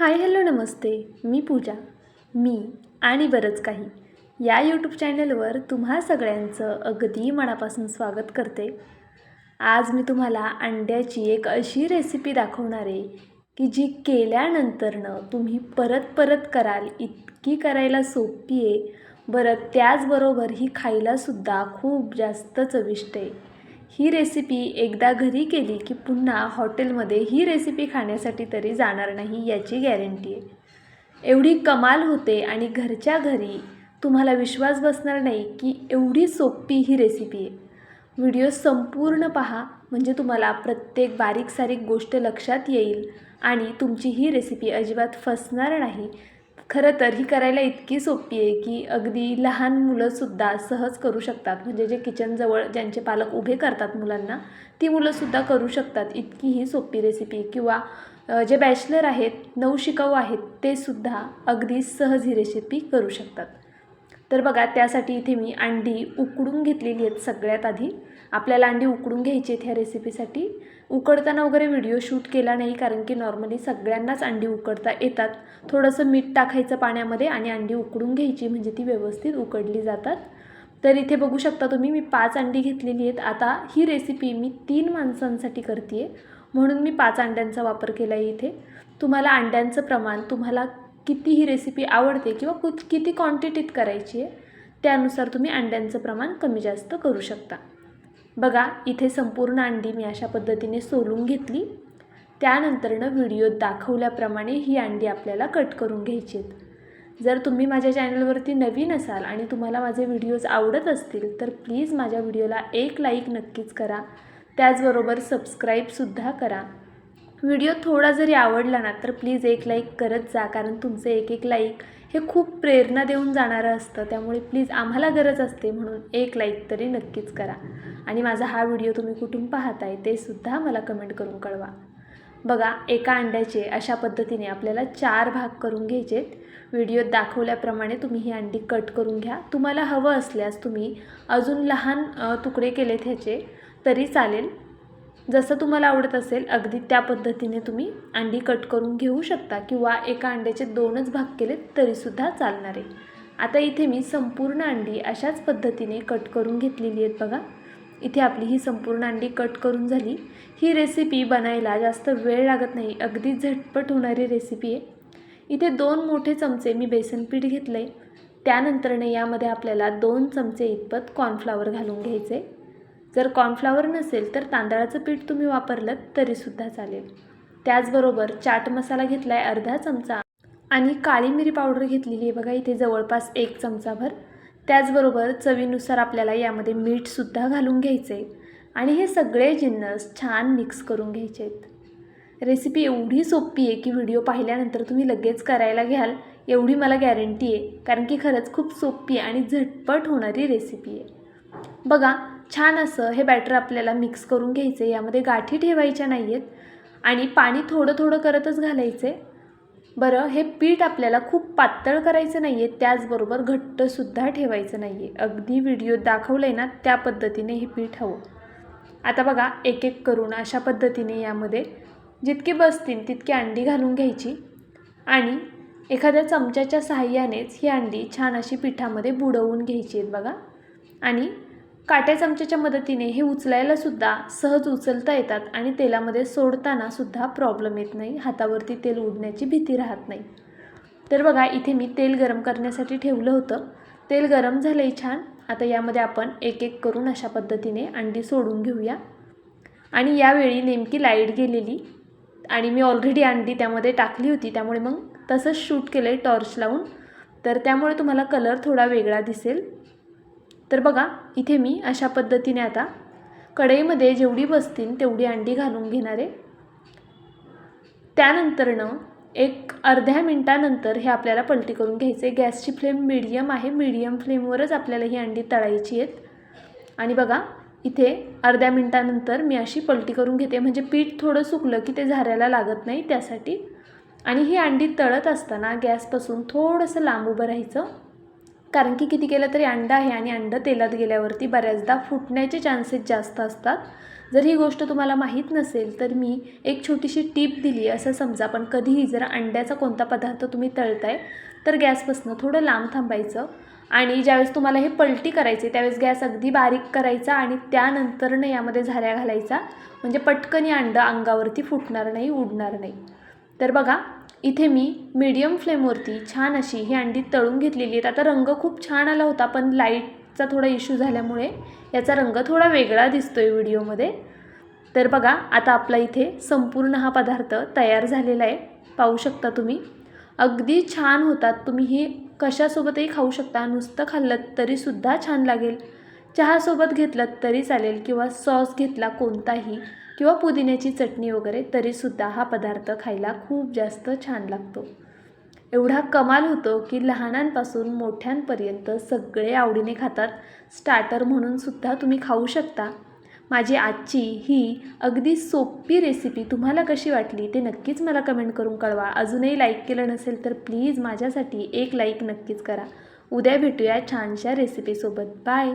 Hi hello नमस्ते. मी पूजा. मी आणि बरंच काही. या यूट्यूब चॅनलवर तुम्हा सगळ्यांचं अगदी मनापासून स्वागत करते. आज मी तुम्हाला अंड्याची एक अशी रेसिपी दाखवणार आहे की जी केल्यानंतरनं तुम्ही परत परत कराल इतकी करायला सोपी आहे. बरं त्याचबरोबर ही खायलासुद्धा खूप जास्त चविष्ट आहे. ही रेसिपी एकदा घरी केली की पुन्हा हॉटेलमध्ये ही रेसिपी खाण्यासाठी तरी जाणार नाही याची गॅरंटी आहे. एवढी कमाल होते आणि घरच्या घरी तुम्हाला विश्वास बसणार नाही की एवढी सोपी ही रेसिपी आहे. व्हिडिओ संपूर्ण पहा म्हणजे तुम्हाला प्रत्येक बारीक सारीक गोष्ट लक्षात येईल आणि तुमची ही रेसिपी अजिबात फसणार नाही. खरं तर ही करायला इतकी सोपी आहे की अगदी लहान मुलंसुद्धा सहज करू शकतात. म्हणजे जे किचनजवळ ज्यांचे पालक उभे करतात मुलांना ती मुलंसुद्धा करू शकतात. इतकी ही सोपी रेसिपी किंवा जे बॅचलर आहेत नवशिकाऊ आहेत ते सुद्धा अगदी सहज ही रेसिपी करू शकतात. तर बघा त्यासाठी इथे मी अंडी उकडून घेतलेली आहेत सगळ्यात आधी. आपल्याला अंडी उकडून घ्यायची आहेत ह्या रेसिपीसाठी उकडताना वगैरे व्हिडिओ शूट केला नाही कारण की नॉर्मली सगळ्यांनाच अंडी उकडता येतात. थोडंसं मीठ टाकायचं पाण्यामध्ये आणि अंडी उकडून घ्यायची म्हणजे ती व्यवस्थित उकडली जातात. तर इथे बघू शकता तुम्ही मी पाच अंडी घेतलेली आहेत. आता ही रेसिपी मी तीन माणसांसाठी करते आहे म्हणून मी पाच अंड्यांचा वापर केला आहे इथे. तुम्हाला अंड्यांचं प्रमाण तुम्हाला किती ही रेसिपी आवडते किंवा कु किती क्वांटिटीत करायची आहे त्यानुसार तुम्ही अंड्यांचं प्रमाण कमी जास्त करू शकता. बघा इथे संपूर्ण अंडी मी अशा पद्धतीने सोलून घेतली. त्यानंतरनं व्हिडिओत दाखवल्याप्रमाणे ही अंडी आपल्याला कट करून घ्यायची आहेत. जर तुम्ही माझ्या चॅनलवरती नवीन असाल आणि तुम्हाला माझे व्हिडिओज आवडत असतील तर प्लीज माझ्या व्हिडिओला एक लाईक नक्कीच करा. त्याचबरोबर सबस्क्राईबसुद्धा करा. व्हिडिओ थोडा जरी आवडला ना तर प्लीज एक लाईक करत जा कारण तुमचं एक एक लाईक हे खूप प्रेरणा देऊन जाणारं असतं. त्यामुळे प्लीज आम्हाला गरज असते म्हणून एक लाईक तरी नक्कीच करा. आणि माझा हा व्हिडिओ तुम्ही कुठून पाहताय ते सुद्धा मला कमेंट करून कळवा. बघा एका अंड्याचे अशा पद्धतीने आपल्याला चार भाग करून घ्यायचेत. व्हिडिओत दाखवल्याप्रमाणे तुम्ही ही अंडी कट करून घ्या. तुम्हाला हवं असल्यास तुम्ही अजून लहान तुकडे केलेत ह्याचे तरी चालेल. जसं तुम्हाला आवडत असेल अगदी त्या पद्धतीने तुम्ही अंडी कट करून घेऊ शकता किंवा एका अंड्याचे दोनच भाग केलेत तरीसुद्धा चालणार आहे. आता इथे मी संपूर्ण अंडी अशाच पद्धतीने कट करून घेतलेली आहेत बघा. इथे आपली ही संपूर्ण अंडी कट करून झाली. ही रेसिपी बनायला जास्त वेळ लागत नाही अगदी झटपट होणारी रेसिपी आहे. इथे दोन मोठे चमचे मी बेसन पीठ घेतलं आहे त्यानंतरने यामध्ये आपल्याला दोन चमचे इतपत कॉर्नफ्लावर घालून घ्यायचे जर कॉर्नफ्लावर नसेल तर तांदळाचं पीठ तुम्ही वापरलं तरीसुद्धा चालेल. त्याचबरोबर चाट मसाला घेतला आहे अर्धा चमचा आणि काळी मिरी पावडर घेतलेली आहे बघा इथे जवळपास एक चमचाभर. त्याचबरोबर चवीनुसार आपल्याला यामध्ये मीठसुद्धा घालून घ्यायचं आहे आणि हे सगळे जिन्नस छान मिक्स करून घ्यायचे आहेत. रेसिपी एवढी सोपी आहे की व्हिडिओ पाहिल्यानंतर तुम्ही लगेच करायला घ्याल एवढी मला गॅरंटी आहे कारण की खरंच खूप सोपी आहे आणि झटपट होणारी रेसिपी आहे. बघा छान असं हे बॅटर आपल्याला मिक्स करून घ्यायचं आहे यामध्ये गाठी ठेवायच्या नाही आहेत आणि पाणी थोडं थोडं करतच घालायचं आहे बरं हे पीठ आपल्याला खूप पातळ करायचं नाही आहे त्याचबरोबर घट्टसुद्धा ठेवायचं नाही आहे अगदी व्हिडिओ दाखवलं आहे ना त्या पद्धतीने हे पीठ हवं. आता बघा एक एक करून अशा पद्धतीने यामध्ये जितकी बसतील तितकी अंडी घालून घ्यायची. आणि एखाद्या चमच्याच्या साहाय्यानेच ही अंडी छान अशी पिठामध्ये बुडवून घ्यायची आहेत बघा. आणि काट्या चमच्याच्या मदतीने हे उचलायला सुद्धा सहज उचलता येतात आणि तेलामध्ये सोडताना सुद्धा प्रॉब्लेम येत नाही. हातावरती तेल उडण्याची भीती राहत नाही. तर बघा इथे मी तेल गरम करण्यासाठी ठेवलं होतं. तेल गरम झालं आहे छान. आता यामध्ये आपण एक एक करून अशा पद्धतीने अंडी सोडून घेऊया. आणि यावेळी नेमकी लाइट गेलेली आणि मी ऑलरेडी अंडी त्यामध्ये टाकली होती. त्यामुळे मग तसंच शूट केलं आहे टॉर्च लावून. तर त्यामुळे तुम्हाला कलर थोडा वेगळा दिसेल. तर बघा इथे मी अशा पद्धतीने आता कढईमध्ये जेवढी बसतील तेवढी अंडी घालून घेणार आहे. त्यानंतरनं एक अर्ध्या मिनटानंतर हे आपल्याला पलटी करून घ्यायचं. आहे गॅसची फ्लेम मिडियम आहे. मिडियम फ्लेमवरच आपल्याला ही अंडी तळायची आहेत. आणि बघा इथे अर्ध्या मिनटानंतर मी अशी पलटी करून घेते. म्हणजे पीठ थोडं सुकलं की ते झाऱ्याला लागत नाही त्यासाठी. आणि ही अंडी तळत असताना गॅसपासून थोडंसं लांब उभं राहायचं. कारण की किती केलं तरी अंडं आहे आणि अंडं तेलात गेल्यावरती बऱ्याचदा फुटण्याचे चान्सेस जास्त असतात. जर ही गोष्ट तुम्हाला माहीत नसेल तर मी एक छोटीशी टीप दिली आहे. असं समजा पण कधीही जर अंड्याचा कोणता पदार्थ तुम्ही तळताय तर गॅसपासनं थोडं लांब थांबायचं आणि ज्यावेळेस तुम्हाला हे पलटी करायचे त्यावेळेस गॅस अगदी बारीक करायचा आणि त्यानंतरनं यामध्ये झाऱ्या घालायचा. म्हणजे पटकन हे अंडं अंगावरती फुटणार नाही उडणार नाही. तर बघा इथे मी मीडियम फ्लेमवरती छान अशी ही अंडी तळून घेतलेली आहेत. आता रंग खूप छान आला होता पण लाईटचा थोडा इश्यू झाल्यामुळे याचा रंग थोडा वेगळा दिसतो आहे व्हिडिओमध्ये तर बघा आता आपला इथे संपूर्ण हा पदार्थ तयार झालेला आहे. पाहू शकता तुम्ही. अगदी छान होतात. तुम्ही हे कशासोबतही खाऊ शकता. नुसतं खाल्लं तरीसुद्धा छान लागेल. चहासोबत घेतलं तरी चालेल किंवा सॉस घेतला कोणताही. किंवा पुदिन्याची चटणी वगैरे तरीसुद्धा हा पदार्थ खायला खूप जास्त छान लागतो. एवढा कमाल होतो की लहानांपासून मोठ्यांपर्यंत सगळे आवडीने खातात. स्टार्टर म्हणूनसुद्धा तुम्ही खाऊ शकता. माझी आजची ही अगदी सोपी रेसिपी तुम्हाला कशी वाटली ते नक्कीच मला कमेंट करून कळवा. अजूनही लाईक केलं नसेल तर प्लीज माझ्यासाठी एक लाईक नक्कीच करा. उद्या भेटूया छानशा रेसिपीसोबत. बाय!